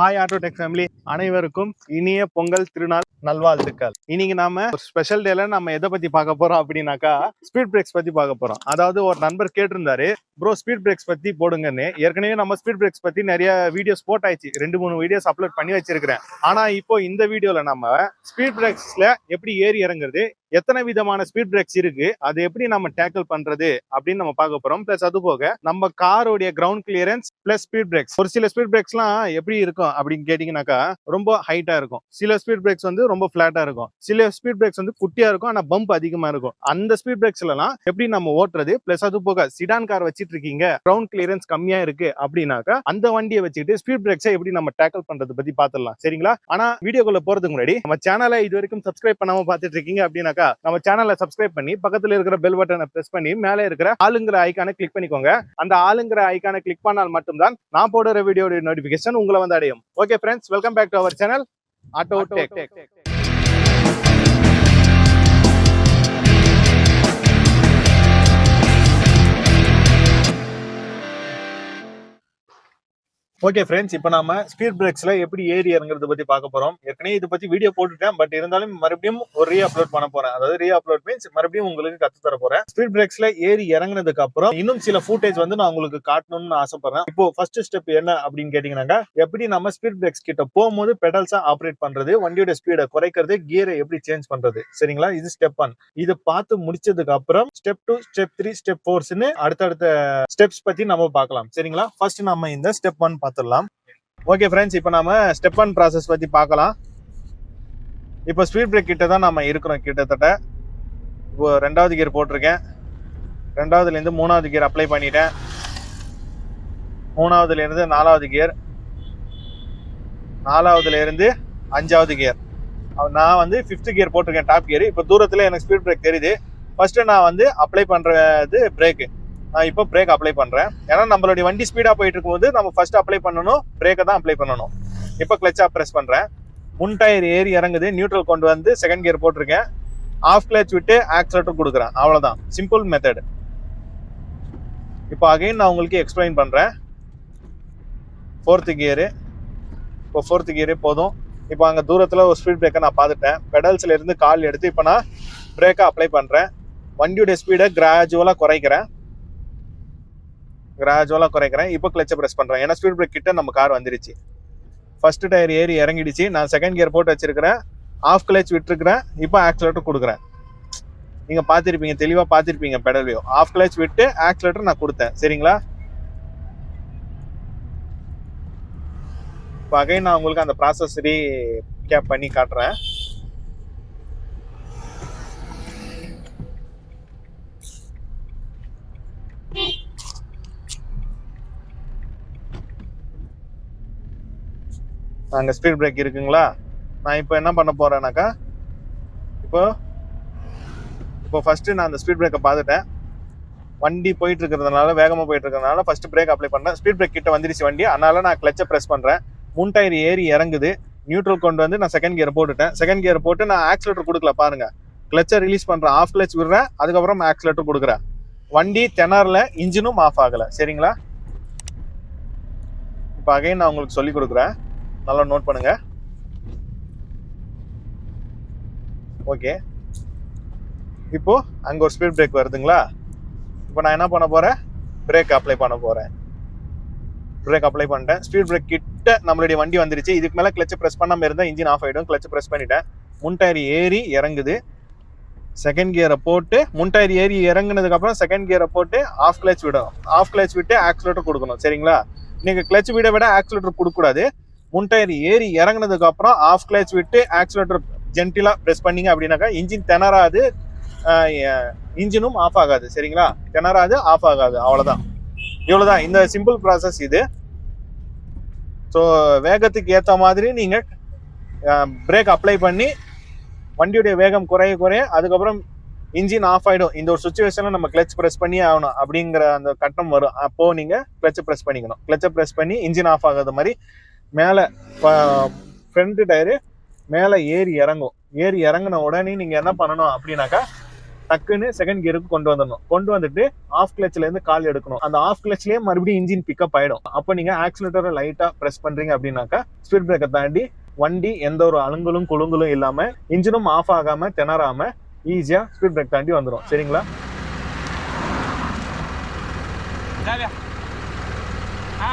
Hi auto tech family அனைவருக்கும் இனிய பொங்கல் திருநாள் நல்வாழ்த்துக்கள். இன்னைக்கு நாம ஒரு ஸ்பெஷல் டேல நம்ம எதை பத்தி பார்க்க போறோம் அப்படின்னாக்கா ஸ்பீட் பிரேக்ஸ் பத்தி பார்க்க போறோம். அதாவது ஒரு நண்பர் கேட்டிருந்தாரு ப்ரோ ஸ்பீட் பிரேக்ஸ் பத்தி போடுங்கன்னு. ஏற்கனவே நம்ம ஸ்பீட் பிரேக்ஸ் பத்தி நிறைய வீடியோஸ் போட்டாச்சு. ரெண்டு மூணு வீடியோஸ் அப்லோட் பண்ணி வச்சிருக்கிறேன். ஆனா இப்போ இந்த வீடியோல நம்ம ஸ்பீட் பிரேக்ஸ்ல எப்படி ஏறி இறங்குறது எத்தனை விதமான ஸ்பீட் பிரேக்ஸ் இருக்கு அது எப்படி நம்ம டேக்கிள் பண்றது அப்படின்னு நம்ம பார்க்க போறோம். பிளஸ் அது போக நம்ம காரோடைய ground clearance plus speed brakes ஒரு சில ஸ்பீட் பிரேக்ஸ்லாம் எப்படி இருக்கும் அப்படின்னு கேட்டீங்கன்னாக்கா ரொம்ப ஹைட்டா இருக்கும். சில ஸ்பீட் பிரேக்ஸ் வந்து ரொம்ப பிளாட்டா இருக்கும். சில ஸ்பீட் பிரேக்ஸ் வந்து குட்டியா இருக்கும் ஆனா பம்ப் அதிகமா இருக்கும். அந்த ஸ்பீட் பிரேக்ஸ்ல எல்லாம் எப்படி நம்ம ஓட்டுறது? பிளஸ் அது போக சிடான் கார் வச்சிட்டு இருக்கீங்க கிரவுண்ட் கிளியரன்ஸ் கம்மியா இருக்கு அப்படின்னாக்கா அந்த வண்டியை வச்சுக்கிட்டு ஸ்பீட் பிரேக்ஸை எப்படி நம்ம டேக்கிள் பண்றது பத்தி பாத்துடலாம். சரிங்களா? ஆனா வீடியோக்குள்ள போறதுக்கு முன்னாடி நம்ம சேனலை இது வரைக்கும் சப்ஸ்கிரைப் பண்ணாம பாத்துட்டு இருக்கீங்க அப்படின்னா அப்படின்னாக்கா நம்ம சேனலை சப்ஸ்கிரைப் பண்ணி பக்கத்துல இருக்கிற பெல் பட்டனை பிரஸ் பண்ணி மேலே இருக்கிற ஆளுங்கிற ஐக்கானை கிளிக் பண்ணிக்கோங்க. அந்த ஆளுங்கிற ஐக்கானை கிளிக் பண்ணால் மட்டும்தான் நான் போடுற வீடியோடைய நோட்டிபிகேஷன் உங்களை வந்து அடையும். Okay friends welcome back to our channel auto tech okay friends இப்போ நாம ஸ்பீட் பிரேக்ஸ்ல எப்படி ஏறி இறங்குறத பத்தி பார்க்க போறோம். ஏற்கனவே இதை பத்தி வீடியோ போட்டுட்டேன் பட் இருந்தாலும் மறுபடியும் ஒரு ரீ அப்லோட் பண்ண போறேன். அதாவது ரீ அப்லோட் மீன்ஸ் மறுபடியும் உங்களுக்கு கத்து தர போறேன். ஸ்பீட் பிரேக்ஸ்ல ஏறி இறங்குனதுக்கு அப்புறம் இன்னும் சில ஃபூட்டேஜ் வந்து நான் உங்களுக்கு காட்டணும்னு ஆசைப்படுறேன். இப்போ ஃபர்ஸ்ட் ஸ்டெப் என்ன அப்படின்னு கேட்டீங்கன்னாக்கா எப்படி நம்ம ஸ்பீட் பிரேக்ஸ் கிட்ட போகும்போது பெடல்ஸா ஆப்ரேட் பண்றது வண்டியோட ஸ்பீடை குறைக்கிறது கியரை எப்படி சேஞ்ச் பண்றது. சரிங்களா? இது ஸ்டெப் ஒன் இதை பார்த்து முடிச்சதுக்கு அப்புறம் step two step three step ஃபோர்ஸ்னு அடுத்தடுத்த ஸ்டெப்ஸ் பத்தி நம்ம பார்க்கலாம். சரிங்களா? ஃபர்ஸ்ட் நம்ம இந்த ஸ்டெப் ஒன் பார்த்துடலாம். ஓகே ஃப்ரெண்ட்ஸ் இப்போ நாம் ஸ்டெப் அண்ட் ப்ராசஸ் பற்றி பார்க்கலாம். இப்போ ஸ்பீட் பிரேக் கிட்ட தான் நம்ம இருக்கிறோம் கிட்டத்தட்ட. இப்போ ரெண்டாவது கியர் போட்டிருக்கேன். ரெண்டாவதுலேருந்து மூணாவது கியர் அப்ளை பண்ணிட்டேன். மூணாவதுலேருந்து நாலாவது கியர் நாலாவதுலேருந்து அஞ்சாவது கியர் நான் வந்து ஃபிஃப்த்து கியர் போட்டிருக்கேன் டாப் கியர் இப்போ தூரத்தில் எனக்கு ஸ்பீட் பிரேக் தெரியுது. ஃபஸ்ட்டு நான் வந்து அப்ளை பண்ணுறது பிரேக்கு நான் இப்போ பிரேக் அப்ளை பண்ணுறேன் ஏன்னா நம்மளுடைய வண்டி ஸ்பீடாக போயிட்டு இருக்கும்போது நம்ம ஃபர்ஸ்ட் அப்ளை பண்ணணும் பிரேக்கை தான் அப்ளை பண்ணணும். இப்போ கிளச்சாக ப்ரெஸ் பண்ணுறேன் முன் டயர் ஏறி இறங்குது நியூட்ரல் கொண்டு வந்து செகண்ட் கியர் போட்டிருக்கேன். ஆஃப் கிளச் விட்டு ஆக்சலேட்டர் கொடுக்குறேன். அவ்வளோதான் சிம்பிள் மெத்தட் இப்போ அகைன் நான் உங்களுக்கு எக்ஸ்பிளைன் பண்ணுறேன் ஃபோர்த்து கியரு இப்போ ஃபோர்த்து கியரு போதும். இப்போ அங்கே தூரத்தில் ஒரு ஸ்பீட் பிரேக்கை நான் பார்த்துட்டேன். பெடல்ஸ்லேருந்து கால் எடுத்து இப்போ நான் பிரேக்கை அப்ளை பண்ணுறேன் வண்டியோட ஸ்பீடை கிராஜுவலாக குறைக்கிறேன். கிராஜுவலாக குறைக்கிறேன். இப்போ கிளச்சை ப்ரெஸ் பண்ணுறேன் ஏன்னா ஸ்பீட் பிரேக் கிட்ட நம்ம கார் வந்துருச்சு. ஃபர்ஸ்ட் டயர் ஏறி இறங்கிடுச்சு. நான் செகண்ட் கியர் போட்டு வச்சிருக்கிறேன். ஆஃப் கிளச் விட்டுருக்கிறேன். இப்போ ஆக்சிலேட்டர் கொடுக்குறேன். நீங்கள் பார்த்துருப்பீங்க தெளிவாக பார்த்துருப்பீங்க பெடல்வியோ ஆஃப் கிளச் விட்டு ஆக்சிலேட்டர் நான் கொடுத்தேன். சரிங்களா? இப்போ அகைன் நான் உங்களுக்கு அந்த ப்ராசஸ் ரீ கேப் பண்ணி காட்டுறேன். அங்கே ஸ்பீட் பிரேக் இருக்குங்களா? நான் இப்போ என்ன பண்ண போகிறேன்னாக்கா இப்போ இப்போ ஃபஸ்ட்டு நான் அந்த ஸ்பீட் பிரேக்கை பார்த்துட்டேன். வண்டி போயிட்டு இருக்கிறதுனால வேகமாக போயிட்டு இருக்கிறதுனால ஃபஸ்ட்டு பிரேக் அப்ளை பண்ணேன். ஸ்பீட் பிரேக் கிட்ட வந்துருச்சு வண்டி. அதனால நான் கிளச்சை ப்ரெஸ் பண்ணுறேன் முன் டயர் ஏறி இறங்குது. நியூட்ரல் கொண்டு வந்து நான் செகண்ட் கியர் போட்டுட்டேன். செகண்ட் கியர் போட்டு நான் ஆக்சிலேட்டர் கொடுக்கல பாருங்க. கிளச்சை ரிலீஸ் பண்ணுறேன் ஆஃப் கிளச் விடுறேன். அதுக்கப்புறம் ஆக்சிலேட்டர் கொடுக்குறேன். வண்டி திணறல இன்ஜினும் ஆஃப் ஆகலை. சரிங்களா? இப்போ அகைன் நான் உங்களுக்கு சொல்லி கொடுக்குறேன். நல்லா நோட் பண்ணுங்க. ஓகே இப்போ அங்க ஒரு ஸ்பீட் பிரேக் வருதுங்களா? இப்போ நான் என்ன பண்ண போறேன்? பிரேக் அப்ளை பண்ண போறேன். பிரேக் அப்ளை பண்ணிட்டேன். ஸ்பீட் பிரேக் கிட்ட நம்மளுடைய வண்டி வந்துருச்சு. இதுக்கு மேல கிளச் பிரஸ் பண்ணாம இருந்தா இன்ஜின் ஆஃப் ஆயிடும். கிளச் பிரஸ் பண்ணிட்டேன். முன் டயர் ஏறி இறங்குது. செகண்ட் கியரை போட்டு முன் டயர் ஏறி இறங்குனதுக்கு அப்புறம் செகண்ட் கியரை போட்டு ஆஃப் கிளச் விடும் ஆஃப் கிளச் விட்டு ஆக்சிலேட்டர் கொடுக்கணும். சரிங்களா? நீங்க கிளச் விட விட ஆக்சிலேட்டர் கொடுக்கக்கூடாது. முன் டயர் ஏறி இறங்கினதுக்கு அப்புறம் ஆஃப் கிளச் விட்டு ஆக்சிலேட்டர் ஜென்டிலா ப்ரெஸ் பண்ணீங்க அப்படின்னாக்கா இன்ஜின் திணறாது இன்ஜினும் ஆஃப் ஆகாது. சரிங்களா? திணறாது ஆஃப் ஆகாது. அவ்வளவுதான். இவ்வளவுதான். இந்த சிம்பிள் ப்ராசஸ் இது. ஸோ வேகத்துக்கு ஏற்ற மாதிரி நீங்க பிரேக் அப்ளை பண்ணி வண்டியுடைய வேகம் குறைய குறைய அதுக்கப்புறம் இன்ஜின் ஆஃப் ஆயிடும். இந்த ஒரு சுச்சுவேஷன்ல நம்ம கிளச் ப்ரெஸ் பண்ணி ஆகணும் அப்படிங்கிற அந்த கட்டம் வரும். அப்போ நீங்க கிளச்சை ப்ரெஸ் பண்ணிக்கணும். கிளச்சை ப்ரெஸ் பண்ணி இன்ஜின் ஆஃப் ஆகாத மாதிரி மேலே ஃப்ரண்ட் டயரு மேலே ஏறி இறங்கும். ஏறி இறங்கின உடனே நீங்கள் என்ன பண்ணணும் அப்படின்னாக்கா டக்குன்னு செகண்ட் கியருக்கு கொண்டு வந்துடணும். கொண்டு வந்துட்டு ஆஃப் கிளச்ல கால் எடுக்கணும். அந்த ஆஃப் கிளச்லேயே மறுபடியும் இன்ஜின் பிக்கப் ஆகிடும் அப்போ நீங்கள் ஆக்சிலேட்டரை லைட்டாக ப்ரெஸ் பண்ணுறீங்க அப்படின்னாக்கா ஸ்பீட் பிரேக்கை தாண்டி வண்டி எந்த ஒரு அலுங்கலும் குழுங்கலும் இல்லாமல் இன்ஜினும் ஆஃப் ஆகாமல் திணறாமல் ஈஸியாக ஸ்பீட் பிரேக் தாண்டி வந்துடும் சரிங்களா? ஆ.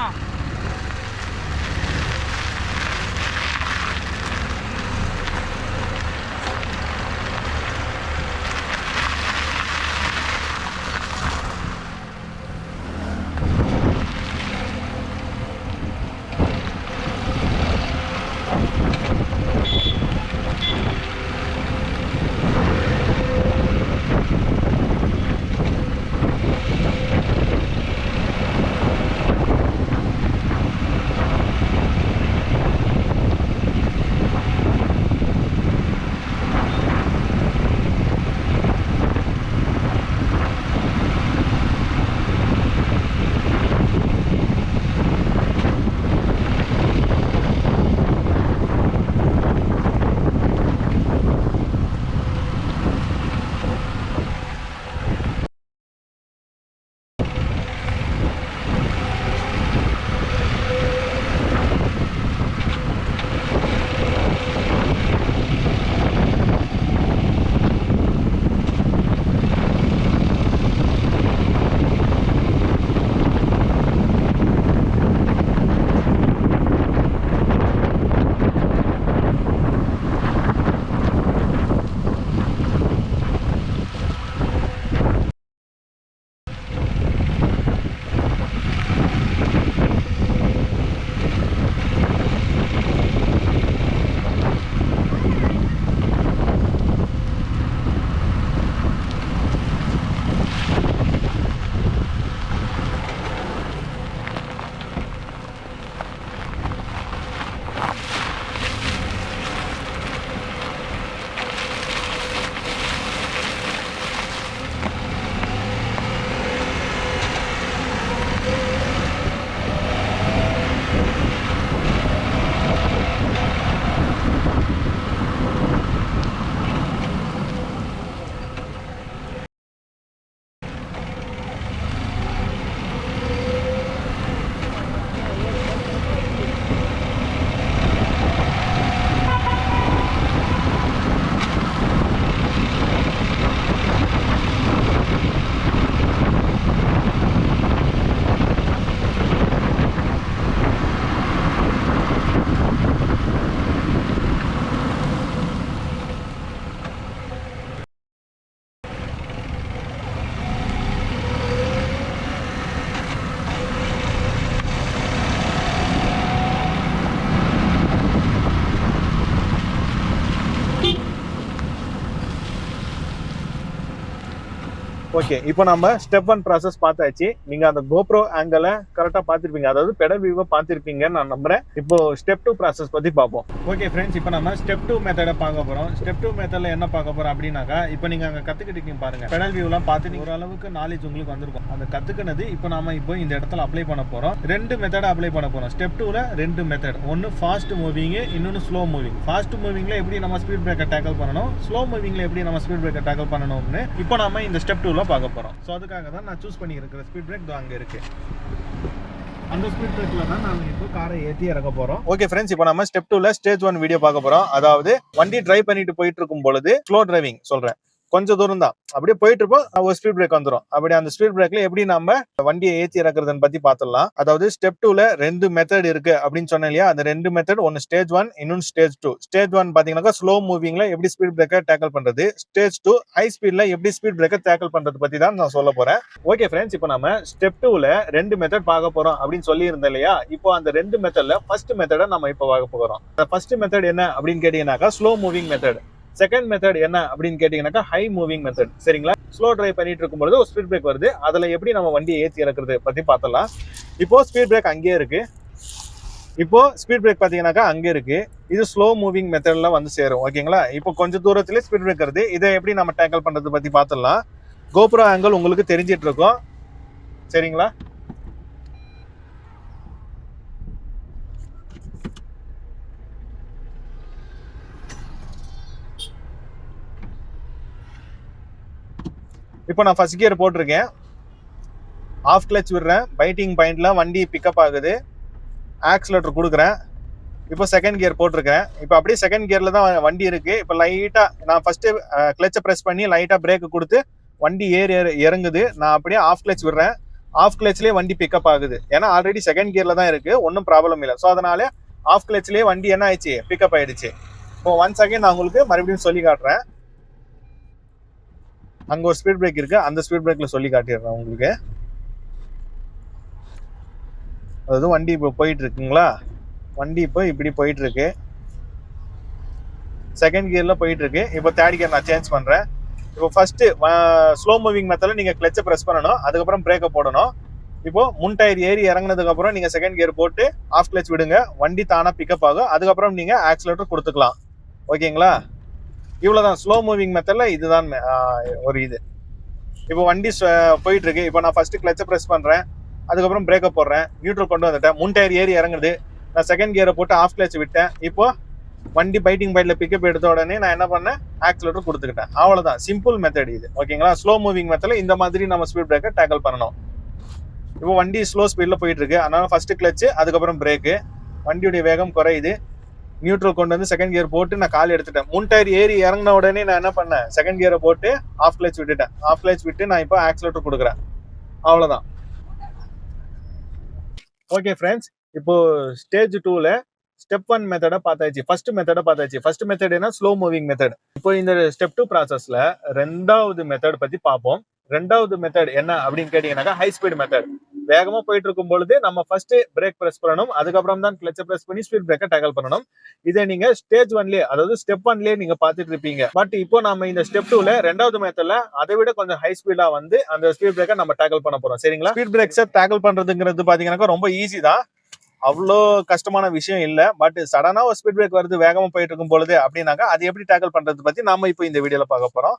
ஓகே இப்போ நம்ம ஸ்டெப் ஒன் ப்ராசஸ் பார்த்தாச்சு. நீங்க அந்த கோப்ரோ ஆங்கிள கரெக்டா பார்த்திருப்பீங்க. அதாவது பெடல் வியூவை பார்த்திருப்பீங்கன்னு நான் நம்புறேன். இப்போ ஸ்டெப் டூ ப்ராசஸ் பத்தி பார்ப்போம். ஓகே ஃப்ரெண்ட்ஸ் இப்போ நம்ம ஸ்டெப் டூ மெத்தடை பார்க்க போறோம். ஸ்டெப் டூ மெத்தட்ல என்ன பார்க்க போறோம் அப்படின்னாக்கா இப்போ நீங்க அங்க கத்துக்கிட்டீங்க பாருங்க. பெடல் வியூலாம் பார்த்து நீங்க ஓரளவுக்கு நாலேஜ் உங்களுக்கு வந்திருக்கும். அந்த கத்துக்கினது இப்போ நாம இப்போ இந்த இடத்துல அப்ளை பண்ண போறோம். ரெண்டு மெத்தட் அப்ளை பண்ண போறோம். ஸ்டெப் டூல ரெண்டு மெத்தட் ஒன்னு ஃபாஸ்ட் மூவிங் இன்னொன்னு ஸ்லோ மூவிங் ஃபாஸ்ட் மூவிங்ல எப்படி நம்ம ஸ்பீட் பிரேக்கர் டேக்கிள் பண்ணணும்? ஸ்லோ மூவிங்ல எப்படி நம்ம ஸ்பீட் பிரேக்கர் டேக்கிள் பண்ணணும்னு இப்போ நாம இந்த ஸ்டெப் டூல பார்க்க போறோம். ஸோ அதுக்காக தான் நான் சூஸ் பண்ணி இருக்கிற ஸ்பீட் பிரேக் அங்கே இருக்கு. அந்த ஸ்பீட் பிரேக்ல தான் நாங்கள் இப்போ காரை ஏற்றி இறக்க போகிறோம் ஓகே ஃப்ரெண்ட்ஸ் இப்போ நம்ம ஸ்டெப் டூவில் ஸ்டேஜ் ஒன் வீடியோ பார்க்க போறோம். அதாவது வண்டி டிரைவ் பண்ணிட்டு போயிட்டு இருக்கும் பொழுது ஸ்லோ டிரைவிங் சொல்றேன். கொஞ்சம் தூரம் தான் அப்படியே போயிட்டு இருப்போம் ஒரு ஸ்பீட் பிரேக் வந்துடும் அப்படி அந்த ஸ்பீட் பிரேக்ல எப்படி நம்ம வண்டியை ஏற்றி இறக்குறதுன்னு பத்தி பார்த்துடலாம். அதாவது ஸ்டெப் டூல ரெண்டு மெத்தட் இருக்கு அப்படின்னு சொன்னேன் இல்லையா? அந்த ரெண்டு மெத்தட் ஒன்னு ஸ்டேஜ் ஒன் இன்னொன்று ஸ்டேஜ் டூ ஸ்டேஜ் ஒன் பாத்தீங்கன்னாக்கா ஸ்லோ மூவிங்ல எப்படி ஸ்பீட் பிரேக்கர் டேக்கிள் பண்றது? ஸ்டேஜ் டூ ஹை ஸ்பீட்ல எப்படி ஸ்பீட் பிரேக்கர் டேக்கிள் பண்றது பத்தி தான் நான் சொல்ல போறேன். ஓகே ஃப்ரெண்ட்ஸ் இப்போ நம்ம ஸ்டெப் டூல ரெண்டு மெத்தட் பார்க்க போறோம் அப்படின்னு சொல்லி இருந்தேன் இல்லையா? இப்போ அந்த ரெண்டு மெத்தட்ல ஃபர்ஸ்ட் மெத்தடை நம்ம இப்போ பார்க்க போறோம். அந்த ஃபர்ஸ்ட் மெத்தட் என்ன அப்படின்னு கேட்டீங்கன்னாக்கா slow moving method second method என்ன அப்படின்னு கேட்டிங்கன்னாக்கா ஹை மூவிங் மெத்தட் சரிங்களா? ஸ்லோ டிரைவ் பண்ணிட்டு இருக்கும்பொழுது ஒரு ஸ்பீட் பிரேக் வருது. அதில் எப்படி நம்ம வண்டியை ஏற்றி இறக்குறது பற்றி பார்த்தலாம் இப்போது ஸ்பீட் பிரேக் அங்கேயே இருக்குது இப்போ ஸ்பீட் பிரேக் பார்த்தீங்கன்னாக்கா அங்கே இருக்கு. இது ஸ்லோ மூவிங் மெத்தட்ல வந்து சேரும். ஓகேங்களா? இப்போ கொஞ்சம் தூரத்துலேயே ஸ்பீட் பிரேக் வருது. இதை எப்படி நம்ம டேக்கிள் பண்ணுறது பற்றி பார்த்துடலாம். கோபுரா ஆங்கிள் உங்களுக்கு தெரிஞ்சிட்டுருக்கோம் சரிங்களா? இப்போ நான் ஃபர்ஸ்ட் கியர் போட்டிருக்கேன். ஆஃப் கிளச் விடுறேன். பைட்டிங் பாயிண்ட்ல வண்டி பிக்கப் ஆகுது. ஆக்சிலேட்டர் கொடுக்குறேன். இப்போ செகண்ட் கியர் போட்டிருக்கேன். இப்போ அப்படியே செகண்ட் கியரில் தான் வண்டி இருக்குது இப்போ லைட்டாக நான் ஃபஸ்ட்டு கிளச்சை ப்ரெஸ் பண்ணி லைட்டாக பிரேக்கு கொடுத்து வண்டி ஏறி இறங்குது. நான் அப்படியே ஆஃப் கிளச் விடுறேன். ஆஃப் கிளச்லேயே வண்டி பிக்கப் ஆகுது. ஏன்னா ஆல்ரெடி செகண்ட் கியரில் தான் இருக்குது ஒன்றும் ப்ராப்ளம் இல்லை. ஸோ அதனால ஆஃப் கிளச்லேயே வண்டி என்ன ஆயிடுச்சு? பிக்கப் ஆயிடுச்சு. இப்போ ஒன் செகண்ட் நான் உங்களுக்கு மறுபடியும் சொல்லி காட்டுறேன். அங்க ஒரு ஸ்பீட் பிரேக் இருக்கு. அந்த ஸ்பீட் பிரேக்ல சொல்லி காட்டிடுறேன் உங்களுக்கு. அதாவது வண்டி இப்போ போயிட்டு இருக்குங்களா வண்டி இப்போ இப்படி போயிட்டு இருக்கு செகண்ட் கியர்ல போயிட்டு இருக்கு இப்போ தேர்ட் கியர் நான் சேஞ்ச் பண்றேன். இப்போ ஃபர்ஸ்ட் ஸ்லோ மூவிங் மெத்தட்ல நீங்க கிளச்சை பிரஸ் பண்ணணும். அதுக்கப்புறம் பிரேக்கை போடணும். இப்போ முன் டயர் ஏறி இறங்குனதுக்கு அப்புறம் நீங்க செகண்ட் கியர் போட்டு ஆஃப் கிளச் விடுங்க. வண்டி தானா பிக்கப் ஆகும். அதுக்கப்புறம் நீங்க ஆக்சிலேட்டர் கொடுத்துக்கலாம். ஓகேங்களா இவ்வளோதான் ஸ்லோ மூவிங் மெத்தடில் இதுதான் ஒரு இது. இப்போ வண்டி போயிட்டு இருக்கு இப்போ நான் ஃபர்ஸ்ட் கிளச்சை ப்ரெஸ் பண்ணுறேன் அதுக்கப்புறம் பிரேக்கை போடுறேன். நியூட்ரல் கொண்டு வந்துட்டேன். முன் டயர் ஏறி இறங்குது. நான் செகண்ட் கியரை போட்டு ஆஃப் கிளச் விட்டேன். இப்போ வண்டி பைட்டிங் பைட்டில் பிக்கப் எடுத்த உடனே நான் என்ன பண்ணேன்? ஆக்சிலேட்டர் கொடுத்துக்கிட்டேன். அவ்வளோதான் சிம்பிள் மெத்தட் இது. ஓகேங்களா ஸ்லோ மூவிங் மெத்தடில் இந்த மாதிரி நம்ம ஸ்பீட் பிரேக்கை டேக்கிள் பண்ணணும். இப்போ வண்டி ஸ்லோ ஸ்பீடில் போயிட்டு இருக்கு அதனால ஃபர்ஸ்ட் கிளச்சு அதுக்கப்புறம் பிரேக்கு வண்டியுடைய வேகம் குறையுது. நியூட்ரல் கொண்டு வந்து செகண்ட் கியர் போட்டு நான் கால் எடுத்துட்டேன். முன் டயர் ஏறி இறங்கின உடனே நான் என்ன பண்ணேன்? செகண்ட் கியரை போட்டு ஆஃப் கிளச் விட்டுட்டேன். ஆஃப் கிளச் விட்டு நான் இப்போ ஆக்சிலேட்டர் கொடுக்குறேன். அவ்வளோதான் ஓகே ஃப்ரெண்ட்ஸ் இப்போ ஸ்டேஜ் டூல ஸ்டெப் ஒன் மெத்தடை பார்த்தாச்சு. ஃபர்ஸ்ட் மெத்தடை பார்த்தாச்சு. ஃபர்ஸ்ட் மெத்தட் என்ன? ஸ்லோ மூவிங் மெத்தட் இப்போ இந்த ஸ்டெப் டூ ப்ராசஸ்ல ரெண்டாவது மெத்தட் பத்தி பார்ப்போம். ரெண்டாவது மெத்தட் என்ன அப்படின்னு கேட்டிங்கன்னாக்கா ஹை ஸ்பீட் மெத்தட் வேகமா போயிட்டு இருக்கும் பொழுது நம்ம ஃபர்ஸ்ட் பிரேக் பிரஸ் பண்ணணும். அதுக்கப்புறம் தான் கிளச்சை பிரஸ் பண்ணி ஸ்பீட் பிரேக்கை டேக்கல் பண்ணணும். இதை நீங்க ஸ்டேஜ் ஒன்லயே அதாவது ஸ்டெப் ஒன்லயே நீங்க பாத்துட்டு இருப்பீங்க பட் இப்போ நம்ம இந்த ஸ்டெப் டூல ரெண்டாவது மெத்தட்ல அதை விட கொஞ்சம் ஹை ஸ்பீடா வந்து அந்த ஸ்பீட் பிரேக்கை நம்ம டேக்கல் பண்ண போறோம். சரிங்களா? ஸ்பீட் பிரேக்ஸை டேக்கல் பண்றதுங்கிறது பாத்தீங்கன்னா ரொம்ப ஈஸி தான். அவ்வளோ கஷ்டமான விஷயம் இல்லை. பட் சடனாக ஒரு ஸ்பீட் பிரேக் வருது வேகமாக போயிட்டு இருக்கும் பொழுது அப்படின்னாக்கா அது எப்படி டேக்கிள் பண்ணுறது பற்றி நாம இப்போ இந்த வீடியோவில் பார்க்க போகிறோம்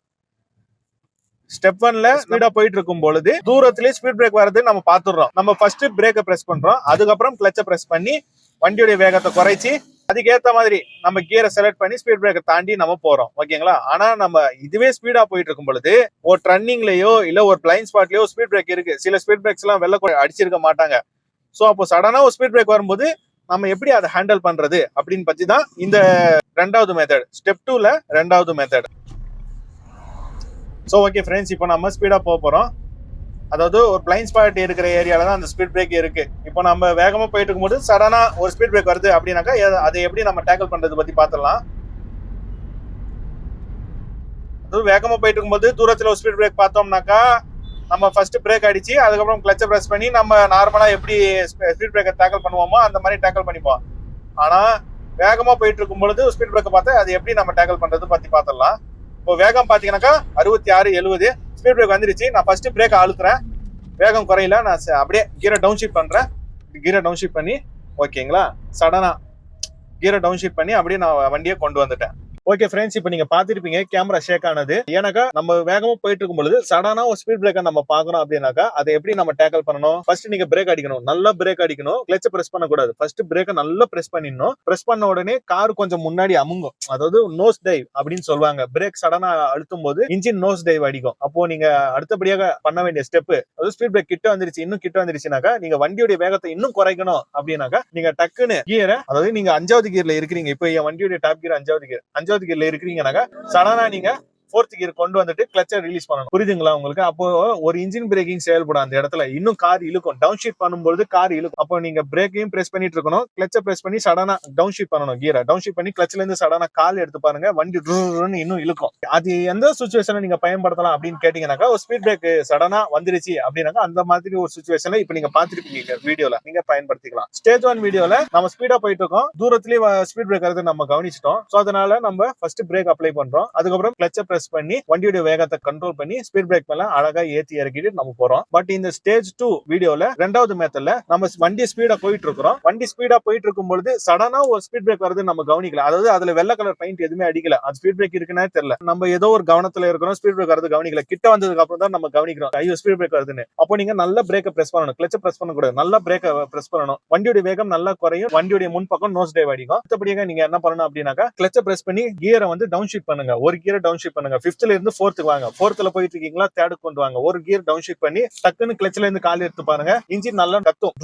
ஸ்டெப் ஒன்ல ஸ்பீடா போயிட்டு இருக்கும் பொழுது தூரத்திலேயே ஸ்பீட் பிரேக் வருது நம்ம பாத்துடுறோம். நம்ம ஃபர்ஸ்ட் பிரேக்கை பிரஸ் பண்றோம். அதுக்கப்புறம் கிளச்சை பிரஸ் பண்ணி வண்டியுடைய வேகத்தை குறைச்சி அதுக்கேத்த மாதிரி நம்ம கியரை செலக்ட் பண்ணி ஸ்பீட் பிரேக்கை தாண்டி நம்ம போறோம். ஓகேங்களா? ஆனா நம்ம இதுவே ஸ்பீடா போயிட்டு இருக்கும் பொழுது ஒரு ட்ரன்னிங்லயோ இல்ல ஒரு பிளைன் ஸ்பாட்லயோ ஸ்பீட் பிரேக் இருக்கு. சில ஸ்பீட் பிரேக்ஸ் எல்லாம் வெள்ள அடிச்சிருக்க மாட்டாங்க. சோ அப்போ சடனா ஒரு ஸ்பீட் பிரேக் வரும்போது நம்ம எப்படி அதை ஹேண்டில் பண்றது? அப்படின்னு பத்தி தான் இந்த ரெண்டாவது மெத்தட் ஸ்டெப் டூல ரெண்டாவது மெத்தட் ஸோ ஓகே ஃப்ரெண்ட்ஸ் இப்போ நம்ம ஸ்பீடாக போக போகிறோம் அதாவது ஒரு பிளைன் ஸ்பாட் இருக்கிற ஏரியாவில் தான் அந்த ஸ்பீட் பிரேக் இருக்குது இப்போ நம்ம வேகமாக போயிட்டு இருக்கும்போது சடனாக ஒரு ஸ்பீட் பிரேக் வருது அப்படின்னாக்கா எத- அதை எப்படி நம்ம டேக்கிள் பண்ணுறது பற்றி பார்த்துடலாம். அதுவும் வேகமாக போயிட்டு இருக்கும்போது தூரத்தில் ஒரு ஸ்பீட் பிரேக் பார்த்தோம்னாக்கா நம்ம ஃபர்ஸ்ட் பிரேக் அடிச்சு அதுக்கப்புறம் கிளச்சை பிரஸ் பண்ணி நம்ம நார்மலாக எப்படி ஸ்பீட் பிரேக்கை டேக்கிள் பண்ணுவோமோ அந்த மாதிரி டேக்கிள் பண்ணிப்போம். ஆனால் வேகமாக போயிட்டு இருக்கும் பொழுது ஸ்பீட் பிரேக்கை பார்த்தா அது எப்படி நம்ம டேக்கிள் பண்ணுறது பற்றி பார்த்துடலாம். இப்போ வேகம் பார்த்தீங்கன்னாக்கா அறுபத்தி ஆறு எழுபது. ஸ்பீட் பிரேக் வந்துருச்சு. நான் ஃபர்ஸ்ட் பிரேக் அழுத்துறேன். வேகம் குறையில. நான் ச- அப்படியே கீரை டவுன் பண்ணுறேன் பண்றேன். கீரை டவுன் ஷிஃப்ட் பண்ணி ஓகேங்களா சடனாக கீரை டவுன் பண்ணி அப்படியே நான் வண்டியை கொண்டு வந்துட்டேன். ஓகே ஃப்ரெண்ட்ஸ் இப்போ நீங்க பாத்திருப்பீங்க கேமரா ஷேக் ஆனது. ஏன்னாக்கா நம்ம வேகமா போயிட்டு இருக்கும் பொழுது சடனா ஒரு ஸ்பீட் பிரேக்கர் நம்ம பாக்கணும் அப்படின்னாக்கா அதை எப்படி நம்ம டேக்கல் பண்ணணும்? ஃபர்ஸ்ட் நீங்க பிரேக் அடிக்கணும். நல்லா பிரேக் அடிக்கணும். கிளச்ச பிரஸ் பண்ணக்கூடாது. ஃபர்ஸ்ட் பிரேக்கை நல்லா பிரஸ் பண்ணிடணும். பிரஸ் பண்ண உடனே கார் கொஞ்சம் முன்னாடி அமுங்கும். அதாவது நோஸ் டைவ் அப்படின்னு சொல்லுவாங்க. பிரேக் சடனா அழுத்தும் போது இன்ஜின் நோஸ் டைவ் அடிக்கும். அப்போ நீங்க அடுத்தபடியாக பண்ண வேண்டிய ஸ்டெப் அதாவது ஸ்பீட் பிரேக் கிட்ட வந்துருச்சு இன்னும் கிட்ட வந்துருச்சுனாக்கா நீங்க வண்டியோட வேகத்தை இன்னும் குறைக்கணும் அப்படின்னாக்கா நீங்க டக்குன்னு கியரை அதாவது நீங்க அஞ்சாவது கியர்ல இருக்கிறீங்க. இப்போ என் வண்டியோட டாப் கியர் அஞ்சாவது கியர் அஞ்சாவது கியர்ல இருக்கிறீங்கனாக்கா சடனா நீங்க ஃபோர்த் கியர் கொண்டு வந்துட்டு கிளச்சை ரிலீஸ் பண்ணணும். புரியுதுங்களா உங்களுக்கு? அப்போ ஒரு இன்ஜின் பிரேக்கிங் செயல்படும் அந்த இடத்துல. இன்னும் கார் இழுக்கும். டவுன் ஷீட் பண்ணும்போது கார் இழுக்கும். அப்போ நீங்க பிரேக்கையும் பிரஸ் பண்ணிட்டு இருக்கணும். கிளச்சை பிரஸ் பண்ணி சடனா டவுன் ஷீட் பண்ணணும் கியரை டவுன் ஷீட் பண்ணி கிளச்ல இருந்து சடனா கால் எடுத்து பாருங்க. வண்டி டுன்னு இன்னும் இழுக்கும். அது எந்த சுச்சுவேஷன்ல நீங்க பயன்படுத்தலாம் அப்படின்னு கேட்டீங்கன்னாக்கா ஒரு ஸ்பீட் பிரேக் சடனா வந்துருச்சு அப்படின்னாக்கா அந்த மாதிரி ஒரு சுச்சுவேஷன்ல இப்ப நீங்க பாத்துருப்பீங்க வீடியோல. நீங்க பயன்படுத்திக்கலாம். ஸ்டேஜ் ஒன் வீடியோல நம்ம ஸ்பீடா போயிட்டு இருக்கோம். தூரத்திலேயே ஸ்பீட் பிரேக் நம்ம கவனிச்சிட்டோம். சோ அதனால நம்ம ஃபர்ஸ்ட் பிரேக் அப்ளை பண்றோம். அதுக்கப்புறம் கிளச்சை பிரஸ் பண்ணி வண்டியோட வேகத்தை கண்ட்ரோல் பண்ணி ஸ்பீட் பிரேக் மேல அழகா ஏத்தி இறக்கிட்டு நம்ம போறோம். பட் இந்த ஸ்டேஜ் டூ வீடியோல ரெண்டாவது மேத்தல நம்ம வண்டி ஸ்பீடா போயிட்டு இருக்கிறோம். வண்டி ஸ்பீடா போயிட்டு இருக்கும் பொழுது சடனா ஒரு ஸ்பீட் பிரேக் வருது நம்ம கவனிக்கல. அதாவது அதுல வெள்ள கலர் பெயிண்ட் எதுவுமே அடிக்கல. அது ஸ்பீட் பிரேக் இருக்குன்னே தெரியல. நம்ம ஏதோ ஒரு கவனத்துல இருக்கிறோம் ஸ்பீட் பிரேக் வருது கவனிக்கல. கிட்ட வந்ததுக்கு அப்புறம் தான் நம்ம கவனிக்கிறோம். ஐயோ ஸ்பீட் பிரேக் வருதுன்னு. அப்போ நீங்க நல்ல பிரேக்க பிரஸ் பண்ணணும். கிளச்ச பிரஸ் பண்ணக்கூடாது. நல்லா பிரேக்க பிரஸ் பண்ணணும். வண்டியோட வேகம் நல்லா குறையும். வண்டியோட முன் பக்கம் நோஸ் டைவ் அடிக்கும். அடுத்தபடியாக நீங்க என்ன பண்ணணும் அப்படின்னாக்கா கிளச்ச பிரஸ் பண்ணி கியரை வந்து டவுன் ஷீட் பண்ணுங்க. ஒரு கியரை டவுன் ஷீட் பண்ணுங்க. வாங்க ஃபிஃப்த்ல இருந்து ஃபோர்த்துக்கு வாங்க. ஃபோர்த்ல போயிட்டு இருக்கீங்களா? தேர்டு கொண்டு வாங்க. ஒரு கியர் டவுன் ஷிஃப்ட் பண்ணி டக்குன்னு கிளச்சில இருந்து கால் எடுத்து பாருங்க. இன்ஜின் நல்லா கத்தும்.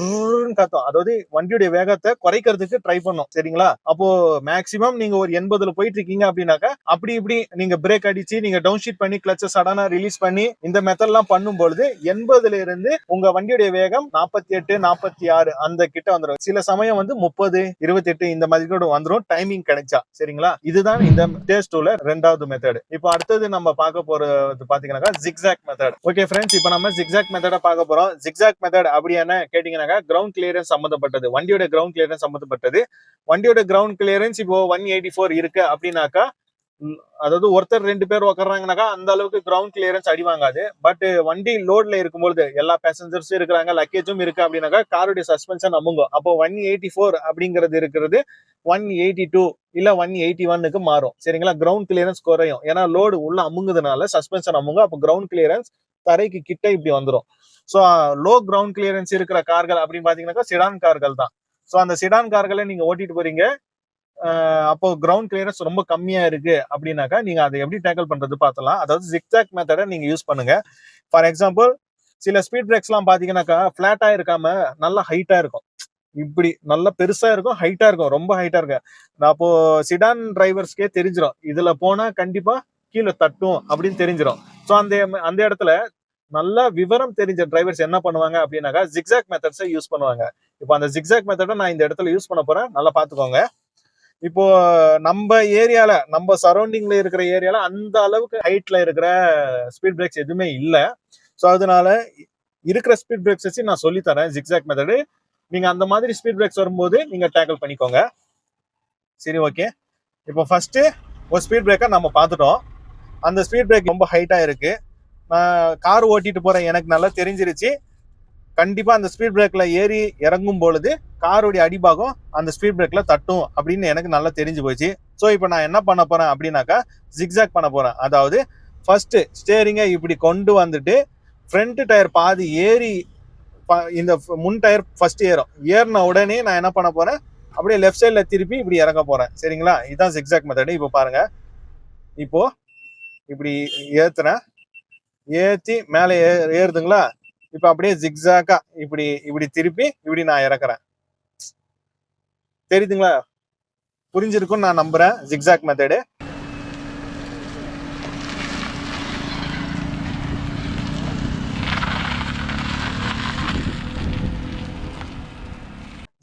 கத்தும். அதாவது வண்டியுடைய வேகத்தை குறைக்கிறதுக்கு ட்ரை பண்ணும். சரிங்களா? அப்போ மேக்சிமம் நீங்க ஒரு எண்பதுல போயிட்டு இருக்கீங்க அப்படின்னாக்கா அப்படி இப்படி நீங்க பிரேக் அடிச்சு நீங்க டவுன் ஷீட் பண்ணி கிளச்ச சடனா ரிலீஸ் பண்ணி இந்த மெத்தட் எல்லாம் பண்ணும்பொழுது எண்பதுல இருந்து உங்க வண்டியுடைய வேகம் நாற்பத்தி எட்டு நாற்பத்தி ஆறு அந்த கிட்ட வந்துடும் சில சமயம் வந்து முப்பது இருபத்தி எட்டு இந்த மாதிரி கூட வந்துடும் டைமிங் கிடைச்சா. சரிங்களா? இதுதான் இந்த டேஸ்ட் டூல ரெண்டாவது மெத்தட் இப்போ அடுத்தது நம்ம பார்க்க போறது பாத்தீங்கன்னாக்கா ஜிக்ஸாக் மெத்தட் ஓகே ஃப்ரெண்ட்ஸ் இப்போ நம்ம ஜிக்ஸாக் மெத்தடை பார்க்க போறோம். ஜிக்ஸாக் மெத்தட் அப்படி என்ன கேட்டீங்கன்னாக்கா கிரவுண்ட் கிளியரன்ஸ் சம்மந்தப்பட்டது வண்டியோட கிரவுண்ட் கிளியரன்ஸ் சம்மந்தப்பட்டது வண்டியோட கிரவுண்ட் கிளியரன்ஸ் இப்போ ஒன் எயிட்டி ஃபோர் இருக்கு அப்படின்னாக்கா அதாவது ஒருத்தர் ரெண்டு பேர் உட்கார்றாங்கனாக்கா அந்த அளவுக்கு கிரவுண்ட் கிளியரன்ஸ் அடி வாங்காது. பட் வண்டி லோட்ல இருக்கும்போது எல்லா பேசஞ்சர்ஸும் இருக்கிறாங்க லக்கேஜும் இருக்கு அப்படின்னாக்கா காருடைய சஸ்பென்ஷன் அமுங்கும். அப்போ ஒன் எயிட்டி ஃபோர் அப்படிங்கிறது இருக்கிறது ஒன் எயிட்டி டூ இல்ல ஒன் எயிட்டி ஒன்னுக்கு மாறும். சரிங்களா? கிரவுண்ட் கிளியரன்ஸ் குறையும். ஏன்னா லோடு உள்ள அமுங்குதுனால சஸ்பென்ஷன் அமுங்கும். அப்போ கிரவுண்ட் கிளியரன்ஸ் தரைக்கு கிட்ட இப்படி வந்துடும் ஸோ லோ கிரவுண்ட் கிளியரன்ஸ் இருக்கிற கார்கள் அப்படின்னு பாத்தீங்கன்னாக்கா சிடான் கார்கள் தான். ஸோ அந்த சிடான் கார்களை நீங்க ஓட்டிட்டு போறீங்க. அப்போ கிரவுண்ட் கிளியரன்ஸ் ரொம்ப கம்மியா இருக்கு அப்படின்னாக்கா நீங்க அதை எப்படி டேக்கிள் பண்றது பார்த்தலாம் அதாவது ஜிக்ஸாக் மெத்தடை நீங்க யூஸ் பண்ணுங்க. ஃபார் எக்ஸாம்பிள் சில ஸ்பீட் பிரேக்ஸ் எல்லாம் பாத்தீங்கன்னாக்கா பிளாட்டா இருக்காம நல்லா ஹைட்டா இருக்கும். இப்படி நல்லா பெருசா இருக்கும் ஹைட்டா இருக்கும் ரொம்ப ஹைட்டா இருக்கும். நான் அப்போ சிடான் டிரைவர்ஸ்க்கே தெரிஞ்சிடும் இதுல போனா கண்டிப்பா கீழே தட்டும் அப்படின்னு தெரிஞ்சிடும் ஸோ அந்த அந்த இடத்துல நல்லா விவரம் தெரிஞ்ச டிரைவர்ஸ் என்ன பண்ணுவாங்க அப்படின்னாக்கா ஜிக்ஸாக் மெத்தட்ஸை யூஸ் பண்ணுவாங்க. இப்போ அந்த ஜிக்ஸாக் மெத்தடை நான் இந்த இடத்துல யூஸ் பண்ண போறேன். நல்லா பார்த்துக்கோங்க. இப்போ நம்ம ஏரியால நம்ம சரௌண்டிங்ல இருக்கிற ஏரியால அந்த அளவுக்கு ஹைட்ல இருக்கிற ஸ்பீட் பிரேக்ஸ் எதுவுமே இல்லை. ஸோ அதனால இருக்கிற ஸ்பீட் பிரேக்ஸ் வச்சு நான் சொல்லி தரேன் ஜிக்ஸாக் மெத்தடு நீங்க அந்த மாதிரி ஸ்பீட் பிரேக்ஸ் வரும்போது நீங்க டேக்கிள் பண்ணிக்கோங்க. சரி ஓகே இப்போ ஃபர்ஸ்ட் ஒரு ஸ்பீட் பிரேக்கை நம்ம பார்த்துட்டோம். அந்த ஸ்பீட் பிரேக் ரொம்ப ஹைட்டாக இருக்கு. நான் கார் ஓட்டிட்டு போறேன் எனக்கு நல்லா தெரிஞ்சிருச்சு. கண்டிப்பாக அந்த ஸ்பீட் பிரேக்கில் ஏறி இறங்கும் பொழுது காருடைய அடிபாகம் அந்த ஸ்பீட் பிரேக்கில் தட்டும் அப்படின்னு எனக்கு நல்லா தெரிஞ்சு போச்சு. ஸோ இப்போ நான் என்ன பண்ண போகிறேன் அப்படின்னாக்கா ஜிக்ஸாக் பண்ண போகிறேன் அதாவது ஃபஸ்ட்டு ஸ்டேரிங்கை இப்படி கொண்டு வந்துட்டு ஃப்ரண்ட் டயர் பாதி ஏறி ப- இந்த முன் டயர் ஃபர்ஸ்ட் ஏறும். ஏறின உடனே நான் என்ன பண்ண போகிறேன் அப்படியே லெஃப்ட் சைடில் திருப்பி இப்படி இறங்க போகிறேன் சரிங்களா? இதுதான் ஜிக்ஸாக் மெத்தடு இப்போ பாருங்கள் இப்போது இப்படி ஏற்றுனேன் ஏற்றி மேலே ஏ ஏறுதுங்களா? இப்போ அப்படியே ஜிக்ஸாக்கா இப்படி இப்படி திருப்பி இப்படி நான் இறக்குறேன். தெரியுதுங்களா? புரிஞ்சிருக்கும்னு நான் நம்புறேன் ஜிக்ஸாக் மெத்தடு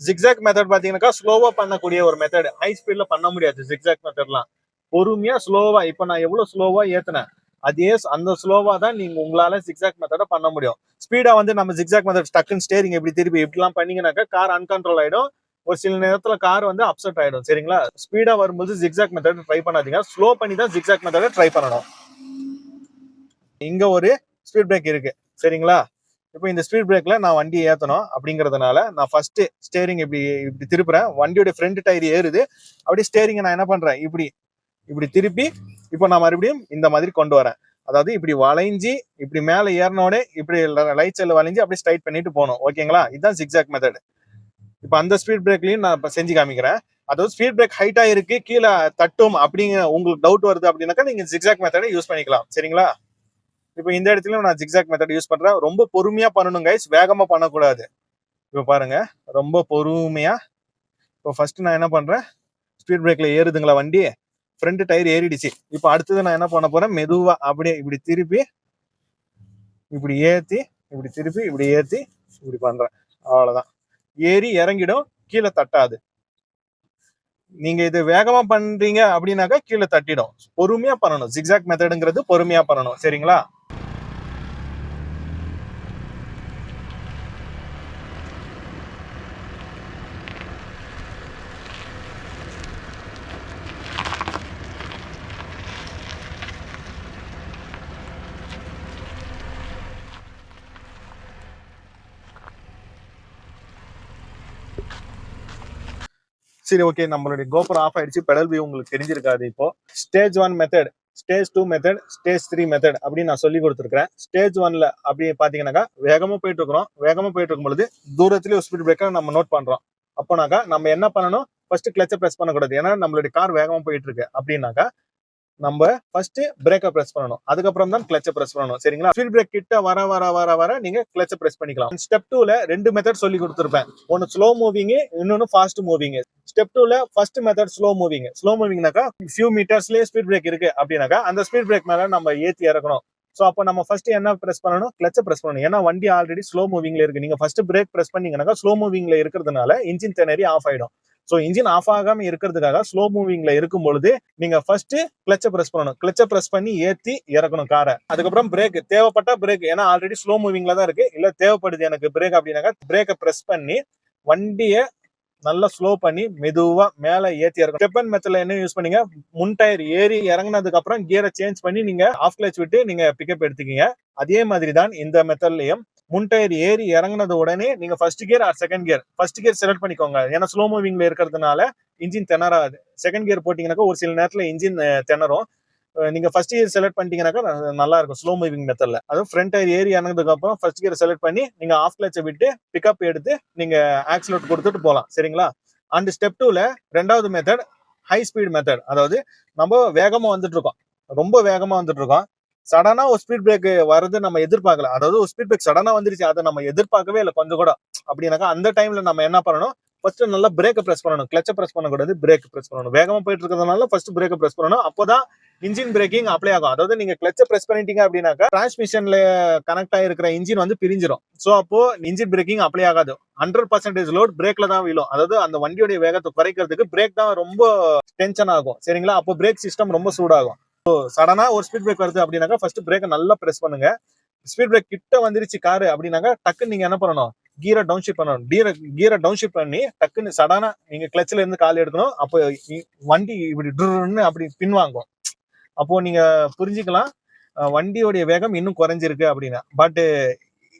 ஜிக்ஸாக் மெத்தட் பாத்தீங்கன்னாக்கா ஸ்லோவா பண்ணக்கூடிய ஒரு மெத்தட் ஹை ஸ்பீட்ல பண்ண முடியாது ஜிக்ஸாக் மெத்தட்லாம் பொறுமையா ஸ்லோவா இப்போ நான் எவ்வளவு ஸ்லோவா ஏத்தினேன் அதே அந்த ஸ்லோவா தான் நீங்க உங்களால ஜிக்ஸாக் மெத்தட பண்ண முடியும். ஸ்பீடா வந்து நம்ம ஜிக்ஸாக் மெத்தட் டக்குன்னு ஸ்டேரிங் எப்படி திருப்பி இப்படிலாம் பண்ணீங்கன்னாக்கா கார் அன்கண்ட்ரோல் ஆயிடும். ஒரு சில நேரத்தில் கார் வந்து அப்செட் ஆயிடும். சரிங்களா? ஸ்பீடா வரும்போது ஜிக்ஸாக் மெத்தட் ட்ரை பண்ணாதீங்க. ஸ்லோ பண்ணி தான் ஜிக்ஸாக் மெத்தடை ட்ரை பண்ணணும். இங்க ஒரு ஸ்பீட் பிரேக் இருக்கு. சரிங்களா? இப்போ இந்த ஸ்பீட் பிரேக்ல நான் வண்டி ஏத்தணும் அப்படிங்கிறதுனால நான் ஃபர்ஸ்ட் ஸ்டேரிங் இப்படி இப்படி திருப்புறேன். வண்டியோட ஃப்ரண்ட் டயர் ஏறுது. அப்படியே ஸ்டேரிங்கை நான் என்ன பண்றேன்? இப்படி இப்படி திருப்பி இப்போ நான் மறுபடியும் இந்த மாதிரி கொண்டு வரேன். அதாவது இப்படி வளைஞ்சி இப்படி மேலே ஏறினோடனே இப்படி லைட் சைடில் வளைஞ்சி அப்படியே ஸ்ட்ரைட் பண்ணிட்டு போகணும். ஓகேங்களா? இதுதான் ஜிக்ஸாக் மெத்தட் இப்போ அந்த ஸ்பீட் பிரேக்லையும் நான் இப்போ செஞ்சு காமிக்கிறேன். அதாவது ஸ்பீட் பிரேக் ஹைட்டாக இருக்கு கீழே தட்டும் அப்படிங்கிற உங்களுக்கு டவுட் வருது அப்படின்னாக்கா நீங்கள் ஜிக்ஸாக் மெத்தடை யூஸ் பண்ணிக்கலாம். சரிங்களா? இப்போ இந்த இடத்துலையும் நான் ஜிக்ஸாக் மெத்தட் யூஸ் பண்ணுறேன் ரொம்ப பொறுமையாக பண்ணணும் கைஸ் வேகமாக பண்ணக்கூடாது. இப்போ பாருங்க. ரொம்ப பொறுமையாக இப்போ ஃபர்ஸ்ட் நான் என்ன பண்ணுறேன் ஸ்பீட் பிரேக்கில் ஏறுதுங்களா வண்டி? ஃப்ரண்ட் டயர் ஏறிடுச்சு. இப்போ அடுத்தது நான் என்ன பண்ண போறேன்? மெதுவா அப்படியே இப்படி திருப்பி இப்படி ஏத்தி இப்படி திருப்பி இப்படி ஏத்தி இப்படி பண்றேன். அவ்வளவுதான். ஏறி இறங்கிடும் கீழே தட்டாது. நீங்க இது வேகமா பண்றீங்க அப்படின்னாக்கா கீழே தட்டிடும். பொறுமையா பண்ணணும். ஜிக்ஸாக் மெத்தடுங்கிறது பொறுமையா பண்ணணும். சரிங்களா? சரி ஓகே நம்மளுடைய கோபுரம் ஆஃப் ஆயிடுச்சு. பெடல் வியூ உங்களுக்கு தெரிஞ்சிருக்காது இப்போ. Stage one method stage two method stage three method அப்படின்னு நான் சொல்லி கொடுத்துருக்கேன் ஸ்டேஜ் ஒன்ல அப்படி பாத்தீங்கன்னாக்கா வேகமா போயிட்டு இருக்கிறோம். வேகமா போயிட்டு இருக்கும்பொழுது தூரத்திலேயே ஒரு ஸ்பீட் பிரேக்கர் நம்ம நோட் பண்றோம். அப்போனாக்கா நம்ம என்ன பண்ணணும்? ஃபர்ஸ்ட் கிளச்சை பிரஸ் பண்ணக்கூடாது. ஏன்னா நம்மளுடைய கார் வேகமா போயிட்டு இருக்கு. அப்படின்னாக்கா நம்ம ஃபர்ஸ்ட் பிரேக்கை பிரஸ் பண்ணணும். அதுக்கப்புறம் தான் கிளச்சை பிரஸ் பண்ணணும். சரிங்களா? ஸ்பீட் பிரேக் கிட்ட வர வர வர வர நீங்க கிளச்சை பிரஸ் பண்ணிக்கலாம். ஸ்டெப் டூல ரெண்டு மெத்தட் சொல்லி கொடுத்துருப்பேன். ஒன்னு ஸ்லோ மூவிங் இன்னொன்னு ஃபாஸ்ட் மூவிங் ஸ்டெப் டூல first method slow moving slow மூவிங்னாக்கா few மீட்டர்ஸ்லேயே ஸ்பீட் பிரேக் இருக்கு அப்படின்னாக்கா அந்த ஸ்பீட் பிரேக் மேல நம்ம ஏத்தி இறக்கணும். ஸோ அப்போ நம்ம ஃபர்ஸ்ட் என்ன பிரஸ் பண்ணணும்? கிளச்சை பிரஸ் பண்ணணும். ஏன்னா வண்டி ஆல்ரெடி ஸ்லோ மூவிங்ல இருக்கு. நீங்க ஃபர்ஸ்ட் பிரேக் பிரஸ் பண்ணீங்கன்னாக்கா ஸ்லோ மூவிங்ல இருக்கிறதுனால இன்ஜின் திணறி ஆஃப் ஆயிடும். ஸோ இன்ஜின் ஆஃப் ஆகாம இருக்கிறதுக்காக ஸ்லோ மூவிங்ல இருக்கும் பொழுது நீங்க ஃபர்ஸ்ட் கிளச்சை பிரஸ் பண்ணணும். கிளச்சை பிரஸ் பண்ணி ஏத்தி இறக்கணும் காரை அதுக்கப்புறம் பிரேக் தேவைப்பட்டா பிரேக் ஏன்னா ஆல்ரெடி ஸ்லோ மூவிங்ல தான் இருக்கு. இல்ல தேவைப்படுது எனக்கு பிரேக் அப்படின்னாக்கா பிரேக்கை பிரஸ் பண்ணி வண்டியை நல்லா ஸ்லோ பண்ணி மெதுவாக மேலே ஏற்றி இறக்கணும். ஸ்டெப்பன் மெத்தட்ல என்ன யூஸ் பண்ணீங்க? முன் டயர் ஏறி இறங்குனதுக்கு அப்புறம் கியரை சேஞ்ச் பண்ணி நீங்கள் ஆஃப் கிளச் விட்டு நீங்கள் பிக்கப் எடுத்துக்கீங்க. அதே மாதிரி தான் இந்த மெத்தட்லையும் முன் டயர் ஏறி இறங்கினது உடனே நீங்க first gear or second gear first gear select பண்ணிக்கோங்க. ஏன்னா ஸ்லோ மூவிங்ல இருக்கிறதுனால இன்ஜின் திணறாது. செகண்ட் கியர் போட்டீங்கன்னாக்கா ஒரு சில நேரத்துல இன்ஜின் திணறும். நீங்க ஃபர்ஸ்ட் இயர் செலக்ட் பண்ணிட்டீங்கன்னாக்கா நல்லா இருக்கும் ஸ்லோ மூவிங் மெத்தட்ல அதுவும் ஃப்ரண்ட் டயர் ஏறி ஆனதுக்கு அப்புறம் ஃபர்ஸ்ட் கியர் செலக்ட் பண்ணி நீங்க ஆஃப் கிளச்சை விட்டு பிக்கப் எடுத்து நீங்க ஆக்சிலோட் கொடுத்துட்டு போகலாம். சரிங்களா? அண்ட் ஸ்டெப் டூல ரெண்டாவது மெத்தட் ஹை ஸ்பீட் மெத்தட் அதாவது நம்ம வேகமா வந்துட்டு இருக்கோம் ரொம்ப வேகமா வந்துட்டு இருக்கோம் சடனா ஒரு ஸ்பீட் பிரேக் வர்றது நம்ம எதிர்பார்க்கல. அதாவது ஒரு ஸ்பீட் பிரேக் சடனா வந்துருச்சு அதை நம்ம எதிர்பார்க்கவே இல்லை கொஞ்சம் கூட. அப்படின்னாக்கா அந்த டைம்ல நம்ம என்ன பண்ணணும்? ஃபர்ஸ்ட் நல்லா பிரேக்கை பிரஸ் பண்ணணும். கிளச்சை ப்ரெஸ் பண்ணக்கூடாது பிரேக் பிரஸ் பண்ணணும். வேகமா போயிட்டு இருக்கிறதுனால ஃபர்ஸ்ட் பிரேக்கை பிரஸ் பண்ணணும். அப்போதான் இன்ஜின் பிரேக்கிங் அப்ளை ஆகும். அதாவது நீங்க கிளச்சை பிரஸ் பண்ணிட்டீங்க அப்படின்னாக்கா டிரான்ஸ்மிஷன்ல கனெக்ட் ஆயிருக்கிற இன்ஜின் வந்து பிரிஞ்சிடும் சோ அப்போ இன்ஜின் பிரேக்கிங் அப்ளை ஆகாது. ஹண்ட்ரட் பர்சன்டேஜ் லோட் பிரேக்ல தான் விழும். அதாவது அந்த வண்டியோட வேகத்தை குறைக்கிறதுக்கு பிரேக் தான் ரொம்ப டென்ஷன் ஆகும். சரிங்களா? அப்போ பிரேக் சிஸ்டம் ரொம்ப சூடாகும். சடனா ஒரு ஸ்பீட் பிரேக் வருது அப்படின்னாக்கா ஃபர்ஸ்ட் பிரேக்கை நல்லா பிரஸ் பண்ணுங்க. ஸ்பீட் பிரேக் கிட்ட வந்துருச்சு காரு அப்படின்னாக்கா டக்குன்னு நீங்க என்ன பண்ணணும்? கீரை டவுன் ஷிப் பண்ணணும். கீரை கீரை டவுன்ஷிப் பண்ணி டக்குன்னு சடனா நீங்க கிளச்ல இருந்து கால் எடுக்கணும். அப்போ இ- வண்டி இப்படி டுன்னு அப்படி பின்வாங்கும். அப்போது நீங்கள் புரிஞ்சுக்கலாம். வண்டியோடைய வேகம் இன்னும் குறைஞ்சிருக்கு அப்படின்னா. பட்டு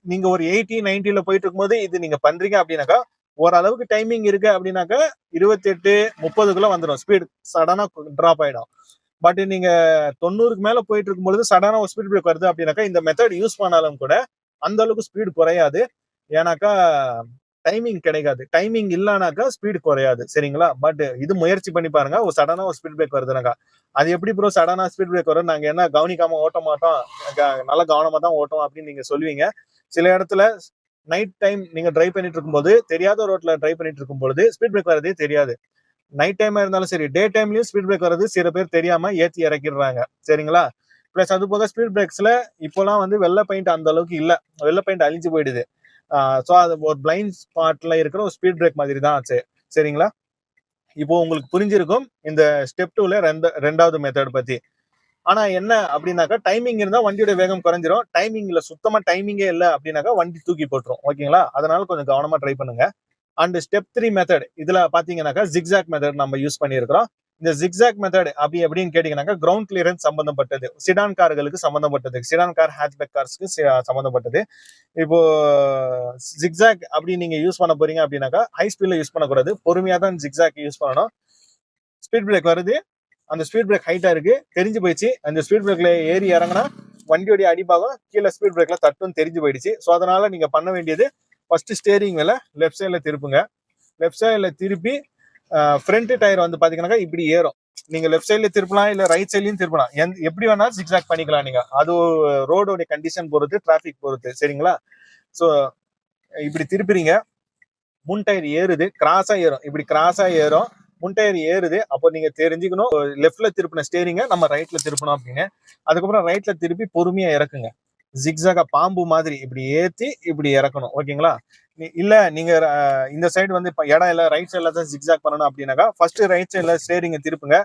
நீங்கள் ஒரு எயிட்டி நைன்ட்டியில் போயிட்டு இருக்கும்போது இது நீங்கள் பண்ணுறீங்க அப்படின்னாக்கா ஓரளவுக்கு டைமிங் இருக்கு அப்படின்னாக்கா இருபத்தெட்டு முப்பதுக்குள்ளே முப்பதுக்குள்ள வந்துடும் ஸ்பீடு சடனாக ட்ராப் ஆகிடும் பட் நீங்க தொண்ணூறுக்கு மேல போயிட்டு இருக்கும்பொழுது சடனா ஒரு ஸ்பீட் பிரேக் வருது அப்படின்னாக்கா இந்த மெத்தட் யூஸ் பண்ணாலும் கூட அந்த அளவுக்கு ஸ்பீடு குறையாது. ஏன்னாக்கா டைமிங் கிடைக்காது. டைமிங் இல்லைனாக்கா ஸ்பீடு குறையாது. சரிங்களா? பட் இது முயற்சி பண்ணி பாருங்க. ஒரு சடனா ஒரு ஸ்பீட் பிரேக் வருதுனாக்கா அது எப்படி ப்ரோ சடனா ஸ்பீட் பிரேக் வரும். நாங்க என்ன கவனிக்காம ஓட்ட மாட்டோம். நல்ல நல்லா கவனமா தான் ஓட்டோம் அப்படின்னு நீங்க சொல்லுவீங்க. சில இடத்துல நைட் டைம் நீங்க டிரைவ் பண்ணிட்டு இருக்கும்போது தெரியாத ரோட்ல டிரைவ் பண்ணிட்டு இருக்கும்போது ஸ்பீட் பிரேக் வரதே தெரியாது. நைட் டைமா இருந்தாலும் சரி டே டைம்லயும் ஸ்பீட் பிரேக் வர்றது சில பேர் தெரியாம ஏத்தி இறக்கிடுறாங்க. சரிங்களா? பிளஸ் அது போக ஸ்பீட் பிரேக்ஸ்ல இப்போலாம் வந்து வெள்ளை பெயிண்ட் அந்த அளவுக்கு இல்லை. வெள்ளை பெயிண்ட் அழிஞ்சு போயிடுது. ஸோ அது ஒரு பிளைண்ட் ஸ்பாட்ல இருக்கிற ஒரு ஸ்பீட் பிரேக் மாதிரி தான் ஆச்சு சரிங்களா? இப்போ உங்களுக்கு புரிஞ்சிருக்கும் இந்த ஸ்டெப் டூல ரெண்டு ரெண்டாவது மெத்தட் பத்தி. ஆனா என்ன அப்படின்னாக்கா டைமிங் இருந்தா வண்டியோட வேகம் குறைஞ்சிரும். டைமிங்ல சுத்தமா டைமிங்கே இல்லை அப்படின்னாக்கா வண்டி தூக்கி போட்டுரும். ஓகேங்களா அதனால கொஞ்சம் கவனமா ட்ரை பண்ணுங்க. அண்ட் ஸ்டெப் த்ரீ மெத்தட் இதுல பாத்தீங்கன்னாக்கா ஜிக்ஸாக் மெத்தட் நம்ம யூஸ் பண்ணியிருக்கிறோம். இந்த ஜிக்ஸாக் மெத்தட் அப்படி எப்படின்னு கேட்டீங்கன்னாக்கா கிரவுண்ட் கிளியரன்ஸ் சம்பந்தப்பட்டது. சிடான் கார்களுக்கு சம்பந்தப்பட்டது. சிடான் கார் ஹேட்ச்பேக் கார்ஸ்க்கு சம்பந்தப்பட்டது. இப்போ ஜிக்ஸாக் அப்படி நீங்க யூஸ் பண்ண போறீங்க அப்படின்னாக்கா ஹை ஸ்பீட்ல யூஸ் பண்ணக்கூடாது. பொறுமையா தான் ஜிக்ஸாக் யூஸ் பண்ணணும். ஸ்பீட் பிரேக் வருது. அந்த ஸ்பீட் பிரேக் ஹைட்டா இருக்கு. தெரிஞ்சு போயிடுச்சு. அந்த ஸ்பீட் பிரேக்ல ஏறி இறங்கினா வண்டியோடைய அடிபாகம் கீழே ஸ்பீட் பிரேக்ல தட்டுன்னு தெரிஞ்சு போயிடுச்சு. ஸோ அதனால நீங்க பண்ண வேண்டியது ஃபர்ஸ்ட் ஸ்டேரிங் மேல லெஃப்ட் சைட்ல திருப்புங்க. லெஃப்ட் சைட்ல திருப்பி ஃப்ரண்ட் டயர் வந்து பாத்தீங்கன்னாக்கா இப்படி ஏறும். நீங்க லெஃப்ட் சைட்ல திருப்பலாம் இல்ல ரைட் சைட்லயும் திருப்பலாம். எந்த- எப்படி வேணாலும் சிக்ஸாக் பண்ணிக்கலாம் நீங்க. அது ரோடோடைய கண்டிஷன் பொறுத்து டிராபிக் பொறுத்து சரிங்களா? ஸோ இப்படி திருப்பிறீங்க. முன் டயர் ஏறுது கிராஸா ஏறும். இப்படி கிராஸா ஏறும். முன் டயர் ஏறுது. அப்போ நீங்க தெரிஞ்சுக்கணும். லெஃப்ட்ல திருப்பின ஸ்டேரிங்க நம்ம ரைட்ல திருப்பணும் அப்படின்னு. அதுக்கப்புறம் ரைட்ல திருப்பி பொறுமையா இறக்குங்க. ஜிக்ஸாக பாம்பு மாதிரி இப்படி ஏத்தி இப்படி இறக்கணும். ஓகேங்களா? இல்ல நீங்க இந்த சைடு வந்து இப்போ இடம் இல்லை ரைட் சைடில் தான் ஜிக்ஸாக் பண்ணணும் அப்படின்னாக்கா ஃபர்ஸ்ட் ரைட் சைடில் ஸ்டேரிங்க திருப்புங்க.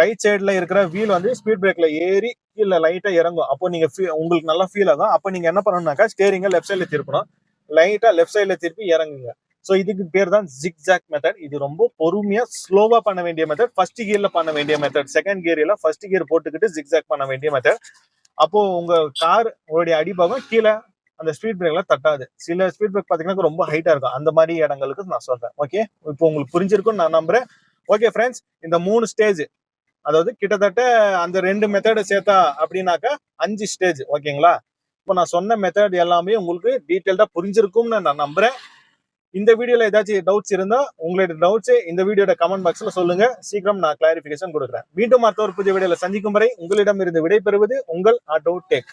ரைட் சைடுல இருக்கிற வீல் வந்து ஸ்பீட் பிரேக்ல ஏறி கீழே லைட்டா இறங்கும். அப்போ நீங்க உங்களுக்கு நல்லா ஃபீல் ஆகும். அப்போ நீங்க என்ன பண்ணணும்னாக்கா ஸ்டேரிங்க லெஃப்ட் சைடில் திருப்பணும். லைட்டா லெஃப்ட் சைடில் திருப்பி இறங்குங்க. ஸோ இதுக்கு பேர் தான் ஜிக்ஜாக் மெத்தட் இது ரொம்ப பொறுமையா ஸ்லோவாக பண்ண வேண்டிய மெத்தட் ஃபர்ஸ்ட் கியரில் பண்ண வேண்டிய மெத்தட் செகண்ட் கியரில் ஃபர்ஸ்ட் கியர் போட்டுக்கிட்டு ஜிக்ஜாக் பண்ண வேண்டிய மெத்தட் அப்போ உங்க கார் உங்களுடைய அடிபாகம் கீழே அந்த ஸ்பீட் பிரேக்ல தட்டாது. சில ஸ்பீட் பிரேக் பாத்தீங்கன்னா ரொம்ப ஹைட்டா இருக்கும். அந்த மாதிரி இடங்களுக்கு நான் சொல்றேன். ஓகே இப்போ உங்களுக்கு புரிஞ்சிருக்கும்னு நான் நம்புறேன். ஓகே ஃப்ரெண்ட்ஸ் இந்த மூணு ஸ்டேஜ் அதாவது கிட்டத்தட்ட அந்த ரெண்டு மெத்தடை சேர்த்தா அப்படின்னாக்கா அஞ்சு ஸ்டேஜ் ஓகேங்களா இப்போ நான் சொன்ன மெத்தட் எல்லாமே உங்களுக்கு டீட்டெயில்டா புரிஞ்சிருக்கும்னு நான் நம்புறேன். இந்த வீடியோல ஏதாச்சும் டவுட்ஸ் இருந்தா உங்களுடைய டவுட்ஸ் இந்த வீடியோட கமெண்ட் பாக்ஸ்ல சொல்லுங்க. சீக்கிரம் நான் கிளாரிபிகேஷன் கொடுக்குறேன். மீண்டும் மற்ற ஒரு புதிய வீடியோல சந்திக்கும் வரை உங்களிடம் இருந்து விடைபெறுவது உங்கள் ஆட்டோ டெக்